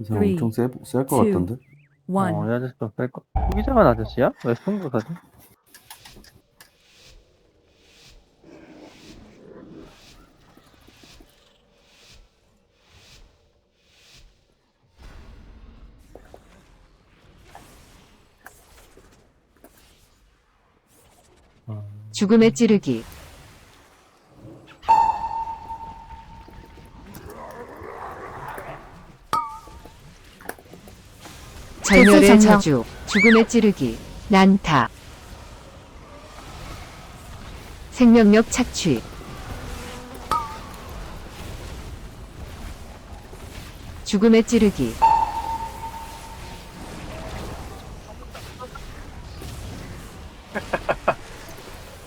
이 사람 Three, 엄청 two, 같던데? 어, 이 아저씨 뺄 거. 후기자만 아저씨야? 왜 승부사지? 죽음의 찌르기 대세정령. 저주 죽음의 찌르기 난타 생명력 착취 죽음의 찌르기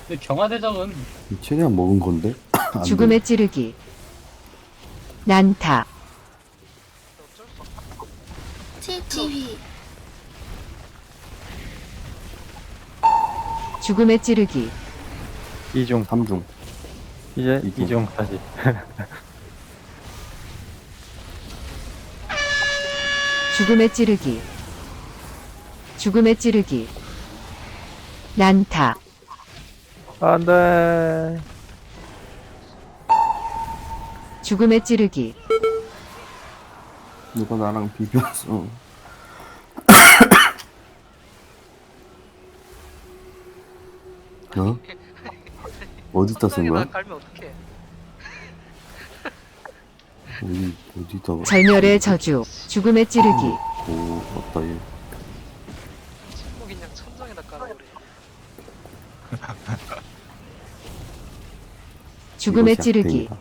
근데 경화대장은 최대한 먹은 건데? 안. 죽음의 찌르기 난타 TTV 죽음의 찌르기 이중. 3중. 이제 이중. 이중 다시. 죽음의 찌르기 죽음의 찌르기 난타 안 돼. 죽음의 찌르기 누가 나랑 비벼서. 어? 어디다 쓴 거야? 깔면 어떡해 어디, 어디다. 절멸의 저주 죽음의 찌르기 오, 맞다, 얘. 침묵인 양 천장에다 깔아버려 죽음의 이것이 찌르기 악행이다.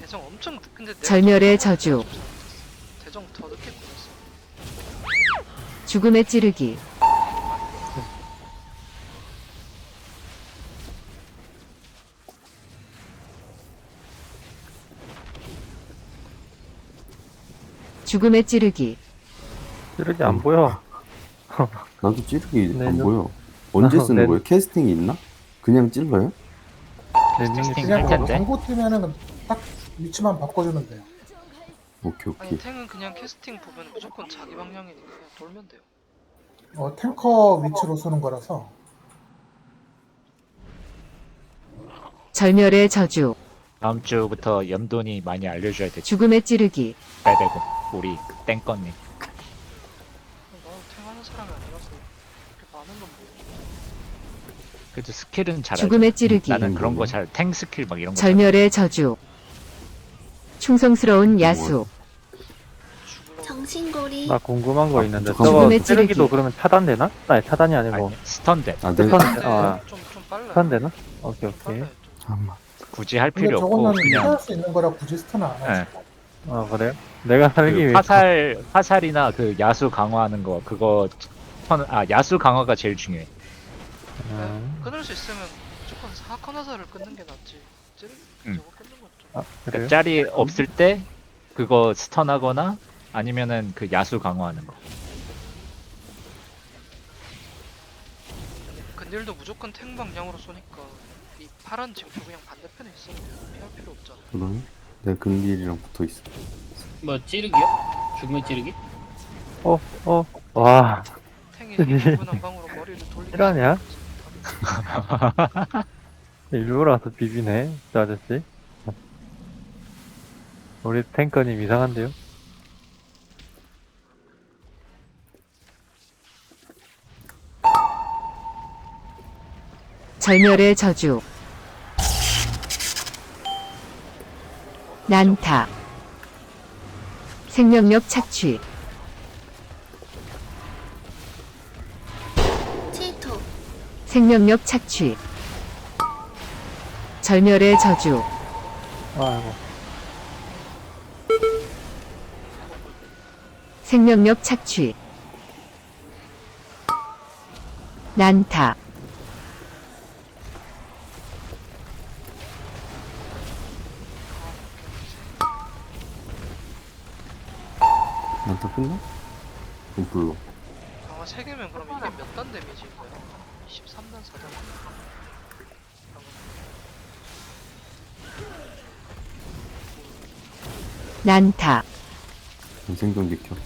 대정 엄청 늦- 근데 내가 절멸의 좀 저주. 대정 더 늦게 끊었어 죽음의 찌르기 죽음의 찌르기 찌르기 안 보여. 나도 찌르기 네, 안 너- 보여. 언제 쓰는 네. 거예요? 캐스팅이 있나? 그냥 찔러요? 캐스팅 그냥 할 텐데. 정보 뜨면은 딱 위치만 바꿔주면 돼요. 오케이, 아니 오케이. 탱은 그냥 캐스팅 보면 무조건 자기 방향이니까 그냥 돌면 돼요 어, 탱커 위치로 쏘는 거라서 절멸의 저주 다음 주부터 염돈이 많이 알려줘야 돼. 죽음의 찌르기 죽어야 되고 우리 땡꺼님. 나는 탱 하는 사람이 아니라서 그렇게 많은 건 모르겠어 그래도 스킬은 잘. 죽음의 찌르기 나는 그런 거 잘 탱 스킬 막 이런 거. 잘- 절멸의 저주 충성스러운 야수 죽으려고 정신고리 나 궁금한 거 있는데 죽음의 저거 찌르기. 찌르기도 그러면 차단되나? 아니 차단이 아니고 아니 스턴데 아, 내가. 근데 아. 좀, 좀 빨라요 차단되나? 오케이 좀 오케이. 잠깐만. 굳이 할 근데 필요 없고 저거는 그냥 피할 수 있는 거라 굳이 스턴 안 하지. 예. 아 그래요? 내가 살기 그 위해 화살 화살이나 그 야수 강화하는 거 그거 턴- 아 야수 강화가 제일 중요해. 음. 끊을 수 있으면 무조건 사건 화살을 끊는 게 낫지 찌르 음. 저거 끊는 아그 그래요? 짤이 없을 때 그거 스턴하거나 아니면은 그 야수 강화하는 거. 근딜도 무조건 탱 방향으로 쏘니까 이 파란 징표 그냥 반대편에 있으면 피할 필요 없잖아 그러네. 내 근딜이랑 붙어 있어. 뭐 찌르기요? 죽음의 찌르기? 어 어. 와 탱이 기분 한 방으로 머리를 돌리게 실화냐? 생겼지. 일부러 와서 비비네 저 아저씨. 우리 탱커님 이상한데요? 절멸의 저주 난타. 생명력 착취. 체토 생명력 착취. 절멸의 저주. 아이고. 생명력 착취. 난타 끝나? 좀 불러. 강화 3개면 그럼 이게 몇 단 데미지인 거야? 13단 4단 난타, 생존기 켜.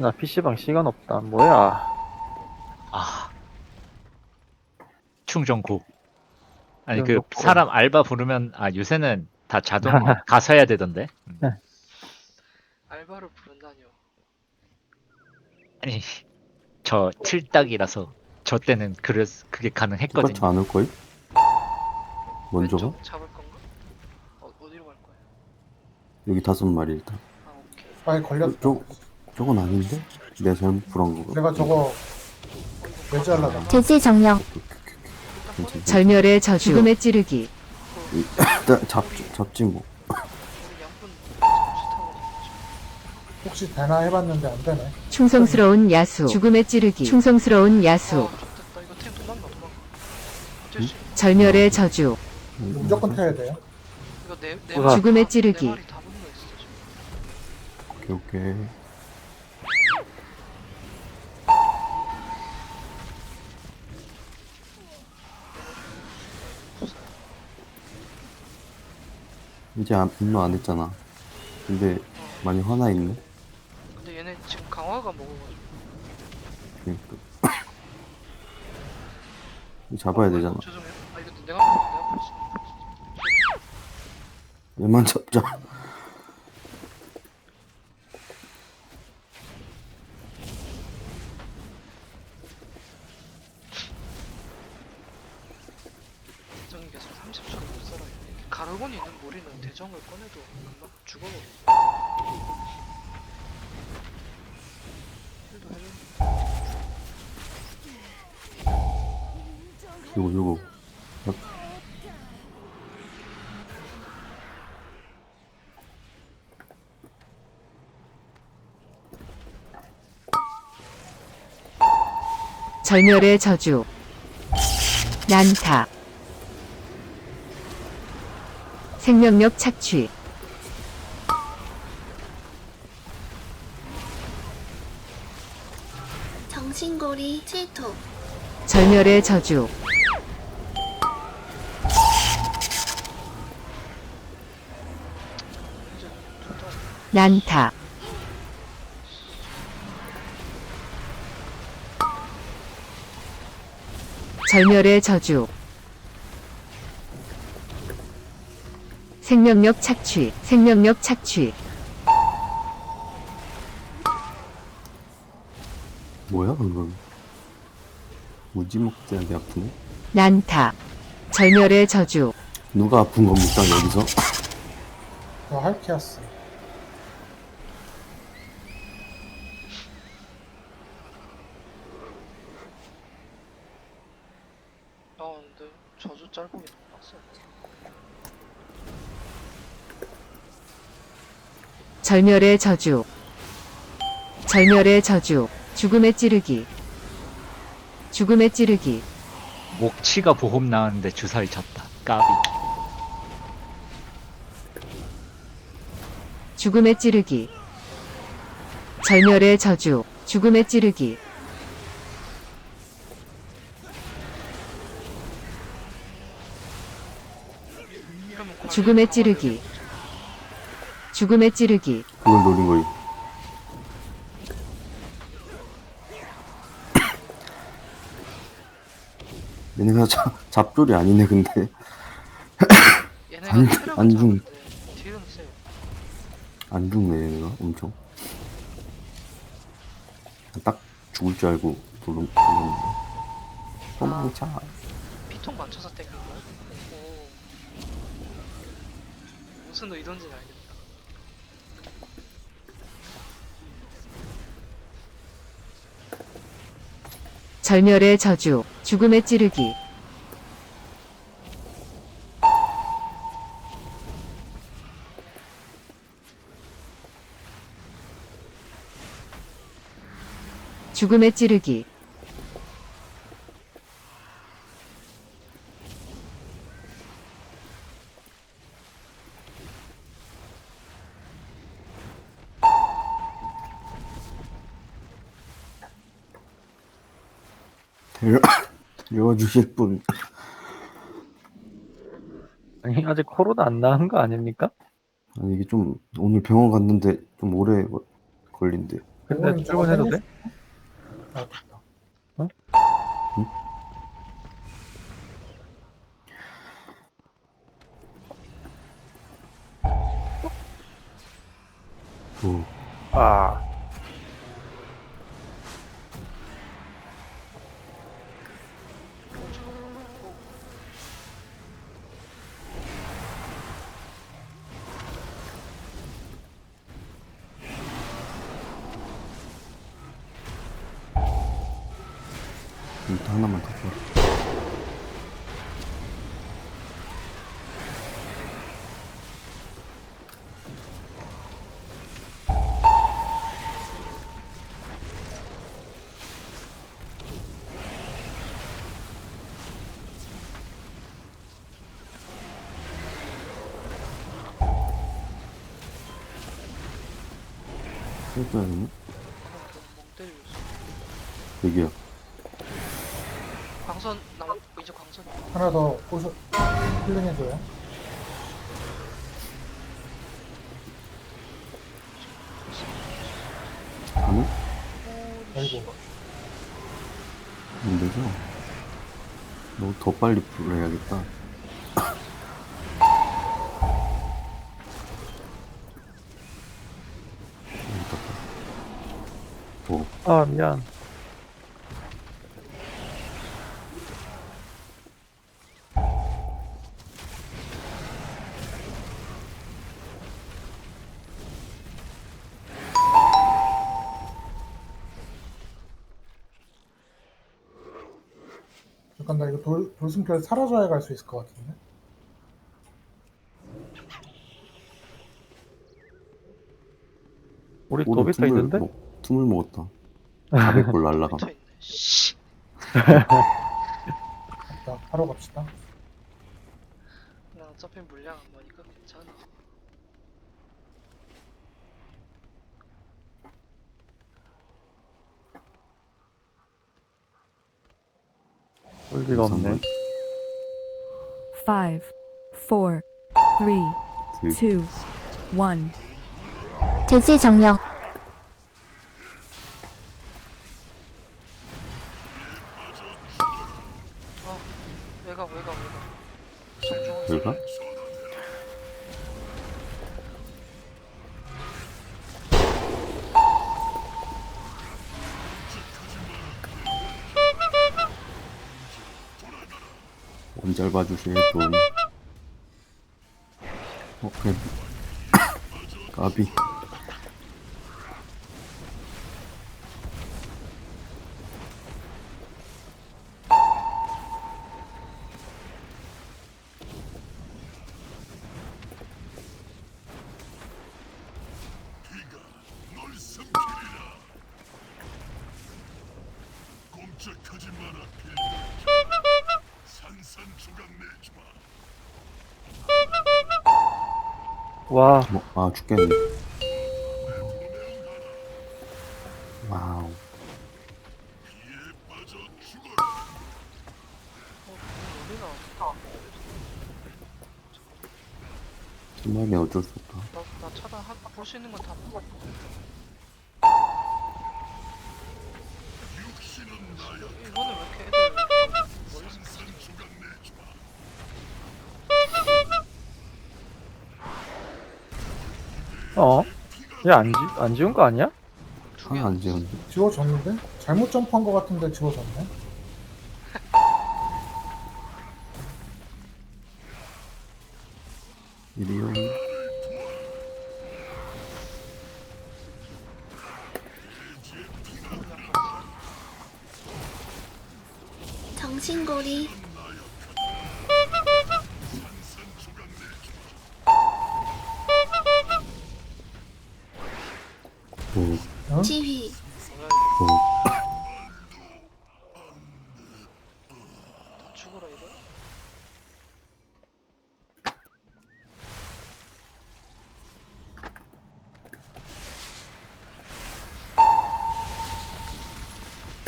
나 PC방 시간 없다. 뭐야. 아 충전고 아니 그 충전고. 사람 알바 부르면 아 요새는 다 자동 가서 해야 되던데 음. 알바를 부른다니요. 아니 저 틀딱이라서 저 때는 그랬 그게 가능했거든요 않을 거임? 먼저가? 왼쪽 잡을 건가? 어, 어디로 갈 거야? 여기 다섯 마리 일단. 아 오케이. 빨리 걸렸어. 저 저건 아닌데? 내가 잘못 불한 거가. 내가 저거 매주하려다. 돼지 정령 괜찮지. 절멸의 저주, 죽음의 찌르기, 일단 잡 잡지 뭐. 혹시 되나 해봤는데 안 되네. 충성스러운 야수, 죽음의 찌르기, 충성스러운 야수, 아 좋겠다. 이거 템 도망가 도망가. 어쩔 수 없어. 절멸의 저주, 무조건 태야 돼요. 이거 네, 네 우와. 마리 죽음의 다- 찌르기. 네 마리 다 붙는 거 있어 지금. 오케이 오케이. 이제 안, 분노 안 했잖아. 근데 많이 화나 있네. 근데 얘네 지금 강화가 먹어가지고. 그러니까. 잡아야 어, 되잖아. 죄송해요. 아 이거 내가 내가. 얘만 잡자. 절멸의 저주, 난타, 생명력 착취, 정신고리 7토 절멸의 저주, 난타, 절멸의 저주, 생명력 착취, 생명력 착취, 뭐야 그건? 무지막지하게 아프네. 난타, 절멸의 저주, 누가 아픈 겁니까 여기서? 저 할키아스. 아 근데 짤봉이 너무 빡세. 절멸의 저주, 절멸의 저주, 죽음의 찌르기, 죽음의 찌르기, 목치가 보험 나왔는데 주사위 쳤다. 까비. 죽음의 찌르기, 절멸의 저주, 죽음의 찌르기, 죽음의 찌르기, 죽음의 찌르기, 그걸 노린 거임. 얘네가 잡, 잡졸이 아니네 근데. 얘네가 안- 체력은 안 죽- 작은데 딜은 세요. 안 죽네 얘네가 엄청. 딱 죽을 줄 알고 돌은 돌렸는데. 도망차 피통 맞춰서 땡긴 거야? 오. 무슨 의도인지는 알겠다. 절멸의 저주, 죽음의 찌르기, 죽음의 찌르기, 데려, 데려와 주실 분. 아니 아직 코로나 안 나은 거 아닙니까? 아니, 이게 좀, 오늘 병원 갔는데 좀 오래 거- 걸린대. 근데 출근해도 돼? 아. 오, 아 일단 하나만 더 봐. 해줘야 되나? 멍 때리고 있어. 여기야. 광선 남 이제 광선 하나 더 꼬셔, 힐링해줘요. 가능? 아이고, 안 되죠? 너더 빨리 불러야겠다. 오, 아, 미안 돌숨결 사라져야 갈 수 있을 것 같은데. 우리 오늘 도비터 틈을 있는데? 먹- 틈을 먹었다. 400골 날라가. 붙어 있네. 씨. 갔다 하러 갑시다. 나 어차피 물량 안 보니까 괜찮아. 올 리가 없네 Five, four, three, 그, two, one. 돼지 정력 원잘 봐주실 분. 어, 그래. 까비. 와 뭐, 아, 죽겠네. 어? 얘안 안 지운 거 아니야? 하나 안 지었는데. 지워졌는데? 잘못 점프한 것 같은데 지워졌네.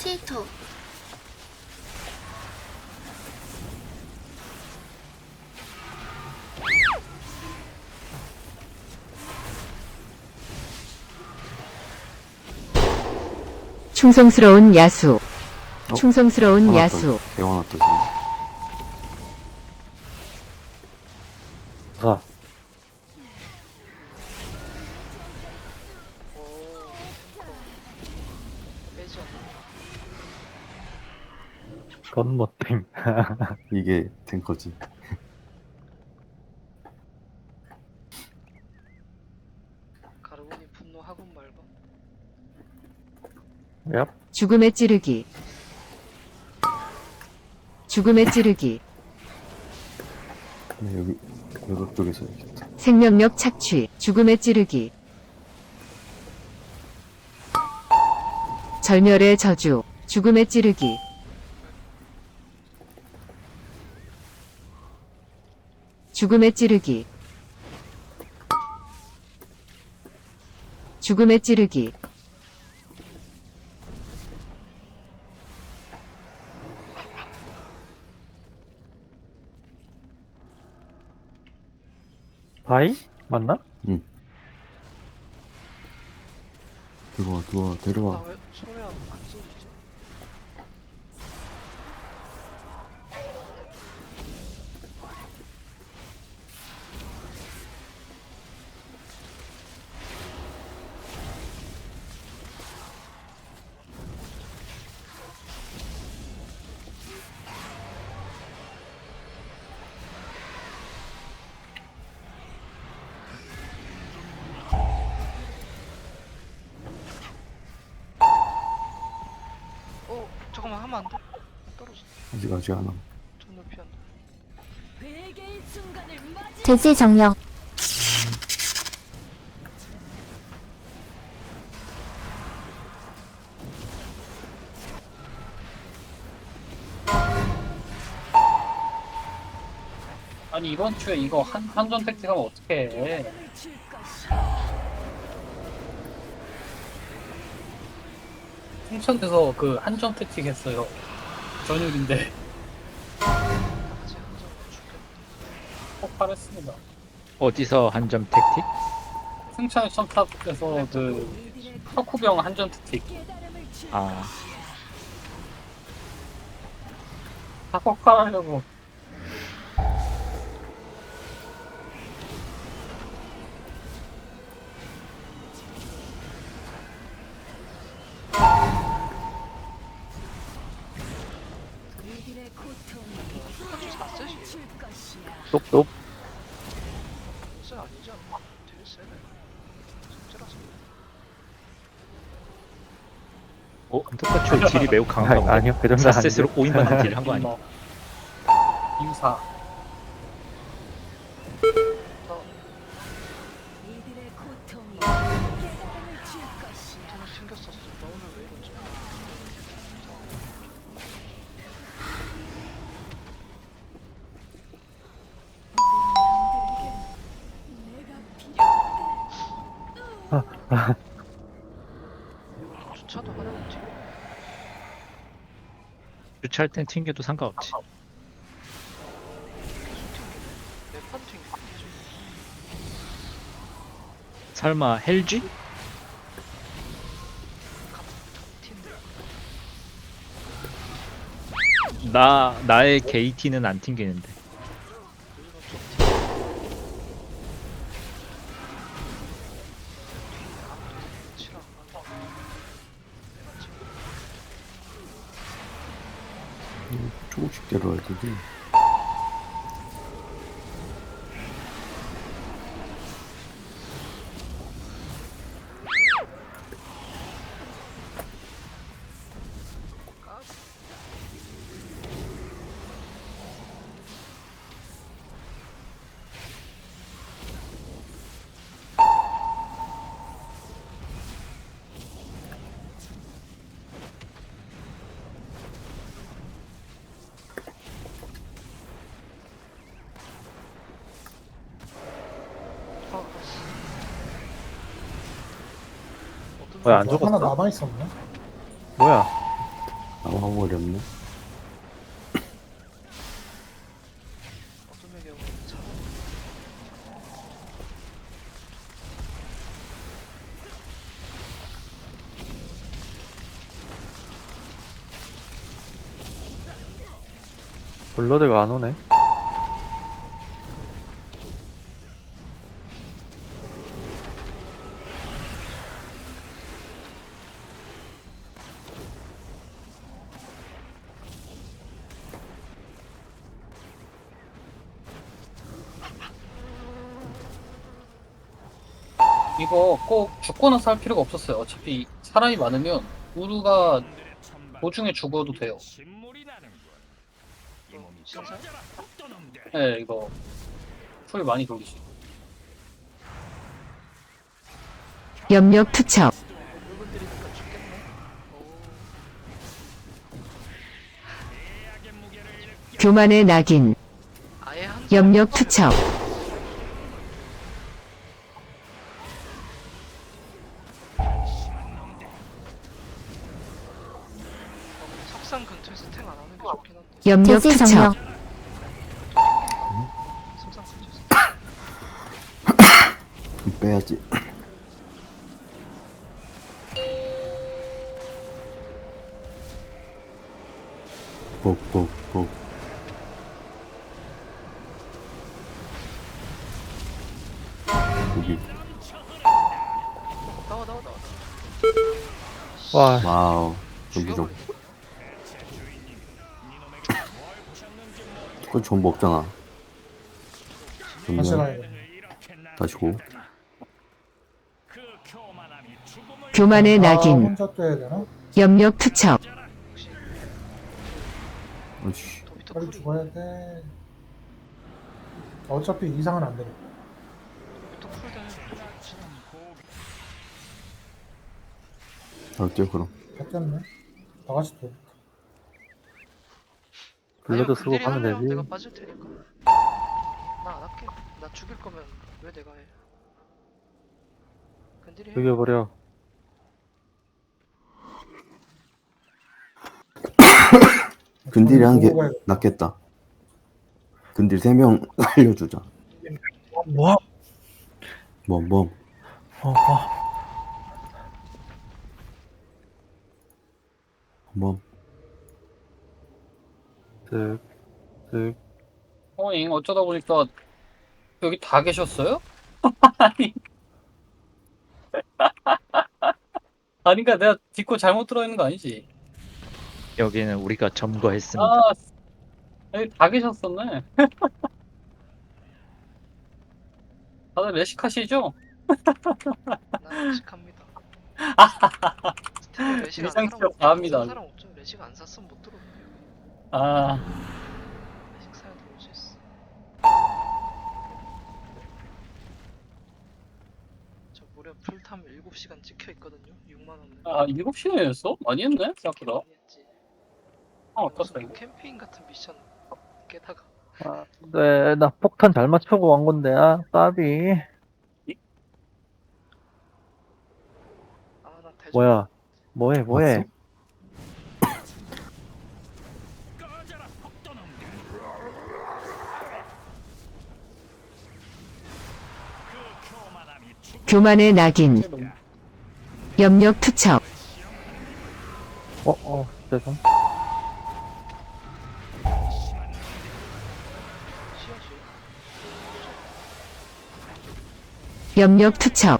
트위터 충성스러운 야수. 충성스러운 야수. 대원 어떠세요? 이게 탱커지. 가르곤이 분노하군 말고 얍. 죽음의 찌르기. 죽음의 찌르기. 네, 여기 여기 쪽에서 해야겠다. 생명력 착취. 죽음의 찌르기. 절멸의 저주. 죽음의 찌르기. 죽음의 찌르기. 죽음의 찌르기. 바이? 맞나? 들어와 들어와 데려와. 나왜 소리 잠깐만 하면 안 돼? 떨어졌어 아직 아직 안 함. 전 높이 한다 돼지 정령. 아니 이번 주에 이거 한 한전 택틱 하면 어떡해 홍천에서 그 한전 택틱 했어요. 전율인데. 한점 폭발했습니다. 어디서 한점 택틱? 승천의 첨탑에서 그 혁후병 한전 택틱. 아. 다 폭발하려고 매우 강한가 보네 아니요, 그 정도 아니에요. 4셋으로 5인 받는 딜을 한 거 아니야? 유사 인터넷 챙겼었어 나 오늘 왜 이러지? 주차도 하려면 뒤로 주차할 땐 튕겨도 상관없지 설마? 틴데 나 나의 게이티는 안 튕기는데 조금씩 어, 뭐야 안 하나 죽었어? 남아 있었네. 뭐야? 아무 어렵네. 어둠의 블러드가 안 오네. 죽거나 살 필요가 없었어요. 어차피 사람이 많으면 우루가 도중에 죽어도 돼요. 네, 이거 풀 많이 돌리시. 염력 투척. 교만의 낙인 염력 투척 염력 투척. 석상 근처에서 빼야지. 뽁뽁뽁. 여기. 와우. 여기 좀. 그건 전부 없잖아. 다시 그러면 가야겠네. 다시 고. 교만의 아, 낙인 혼자 떠야 되나? 염력 투척. 도비토 빨리 죽어야 돼. 어차피 이상은 안 되네. 도비토 되는 그럼? 다 깼네. 다 같이 돼. 블러드 쓰고 가면 되지. 내가 빠질 테니까. 나 안 할게. 나 죽일 거면 왜 내가 해? 근딜이 해. 죽여버려. 근딜이 한게 보고 가야- 낫겠다. 근딜 3명 알려주자. 뭐? 뭐, 뭐. 어, 뭐. 쓱, 쓱. 어잉 어쩌다 보니까 여기 다 계셨어요? 아니. 아니까 내가 딛고 잘못 들어 있는 거 아니지? 여기는 우리가 점거했습니다. 아, 여기 다 계셨었네. 다들 레식하시죠? 나 레식합니다. 스팀에 레식 안 사람. 레식 안 샀으면 못 들어올게요. 아, 사야 들어올 수 있어. 저 무려 풀탐 7시간 찍혀 있거든요. 6만 원에. 아 7시간이었어? 많이 했네 생각보다. 했지. 아, 무슨 이거. 캠페인 같은 미션 깨다가 아, 네, 나 폭탄 잘 맞추고 온 건데, 아, 까비. 아 나 대전 뭐야? 뭐해, 뭐해? 교만의 낙인. 염력 투척. 어, 어, 죄송. 염력 투척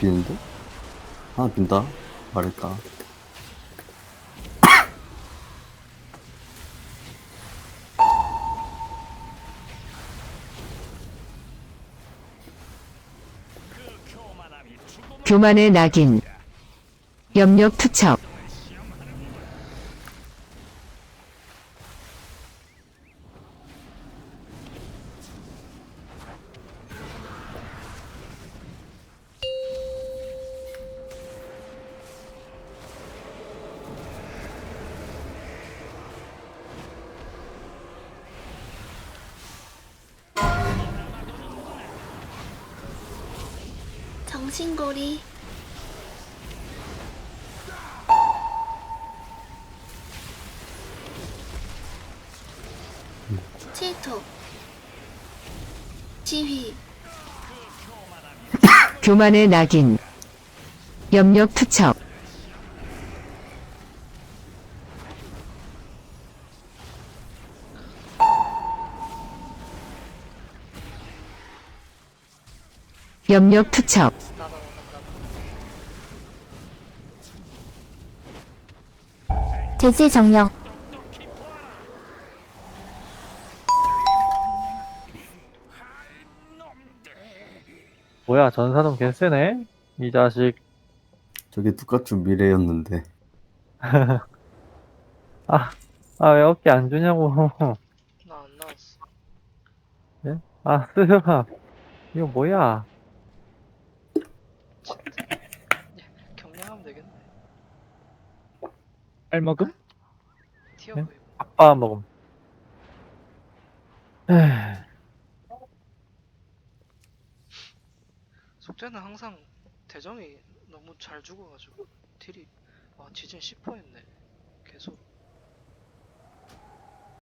비는데? 하나 빈다? 말했다. 교만의 낙인 염력 투척 소리. 칠토. 지휘. 교만의 낙인. 염력 투척. 염력 투척. 돼지 정령. 뭐야 전사놈 개쎄네? 이 자식. 저게 똑같은 미래였는데. 아 왜 어깨 안 주냐고. 나 안 나왔어. 아 쓰여라 이거 뭐야 경량하면 되겠네 알 먹음? 티어 네? 아빠 먹음. 속죄는 항상 대정이 너무 잘 죽어가지고 딜이 와 지진 10% 했네. 계속